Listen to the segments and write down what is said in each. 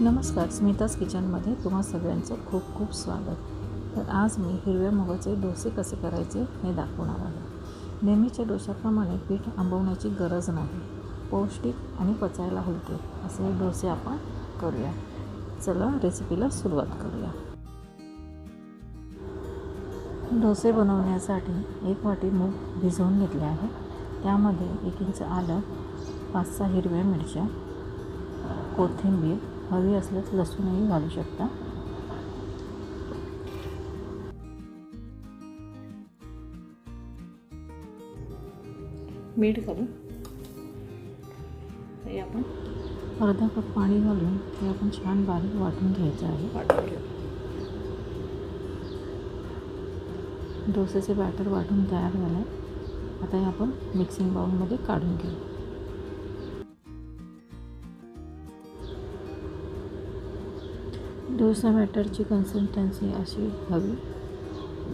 नमस्कार स्मिताज किचनमध्ये तुम्हा सगळ्यांचं खूप खूप स्वागत. तर आज मी हिरव्या मुगाचे डोसे कसे करायचे हे दाखवणार आहे. नेहमीच्या डोशाप्रमाणे पीठ आंबवण्याची गरज नाही. पौष्टिक आणि पचायला हलके असे डोसे आपण करूया. चला रेसिपीला सुरुवात करूया. डोसे बनवण्यासाठी एक वाटी मूग भिजवून घेतले आहे. त्यामध्ये एक इंच आलं पाच सहा हिरव्या मिरच्या कोथिंबीर हवी असल्यास लसूणही घालू शकता. मीठ घालून हे आपण अर्धा कप पाणी घालून ते आपण छान बारीक वाटून घ्यायचं आहे. वाटून घेऊ. डोसेचे बॅटर वाटून तयार झालं आहे आता हे आपण मिक्सिंग बाउलमध्ये काढून घेऊ. डोसा बॅटरची कन्सिस्टन्सी अशी हवी.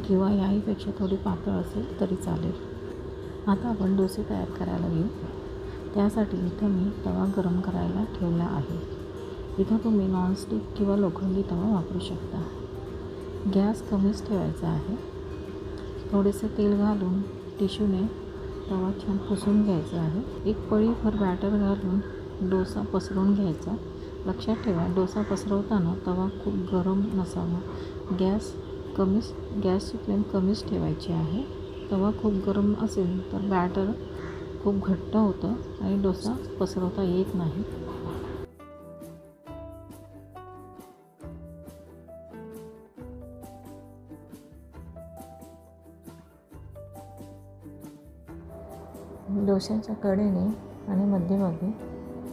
किंवा याहीपेक्षा थोडी पातळ असेल तरी चालेल. आता आपण डोसे तयार करायला घेऊ. त्यासाठी इथं मी तवा गरम करायला ठेवला आहे. इथं तुम्ही नॉनस्टिक किंवा लोखंडी तवा वापरू शकता. गॅस कमीच ठेवायचा आहे. थोडेसे तेल घालून टिश्यूने तवा छान पुसून घ्यायचा आहे. एक पळीभर बॅटर घालून डोसा पसरून घ्यायचा. लक्षात ठेवा डोसा पसरवताना तवा खूप गरम नसावा. गॅस कमीच गॅसची फ्लेम कमीच ठेवायची आहे. तवा खूप गरम असेल तर बॅटर खूप घट्ट होतं आणि डोसा पसरवता येत नाही. डोशाच्या कडेने आणि मध्यभागी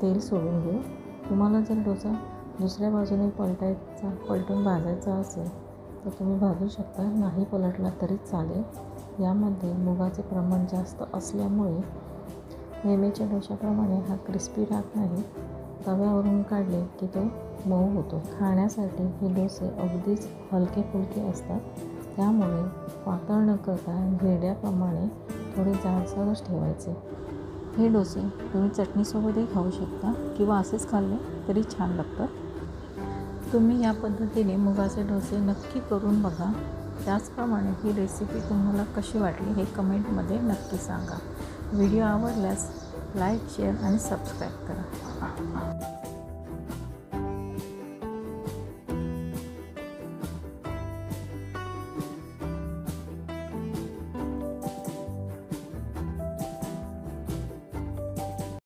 तेल सोडून घेऊ तुम्हाला जर डोसा दुसऱ्या बाजूने पलटायचा पलटून भाजायचा असेल तर तुम्ही भाजू शकता. नाही पलटला तरी चालेल. यामध्ये मुगाचे प्रमाण जास्त असल्यामुळे नेहमीच्या डोशाप्रमाणे हा क्रिस्पी राहत नाही. तव्यावरून काढले की तो मऊ होतो. खाण्यासाठी हे डोसे अगदीच हलके फुलके असतात. त्यामुळे पातळ न करता घेड्याप्रमाणे थोडे जाडसरच ठेवायचे. हे डोसे तुम्ही चटणीसोबतही खाऊ शकता किंवा असेच खाल्ले तरी छान लागतात तुम्ही या पद्धतीने मुगाचे डोसे नक्की करून बघा. त्याचप्रमाणे ही रेसिपी तुम्हाला कशी वाटली हे कमेंटमध्ये नक्की सांगा. व्हिडिओ आवडल्यास लाईक शेअर आणि सबस्क्राईब करा.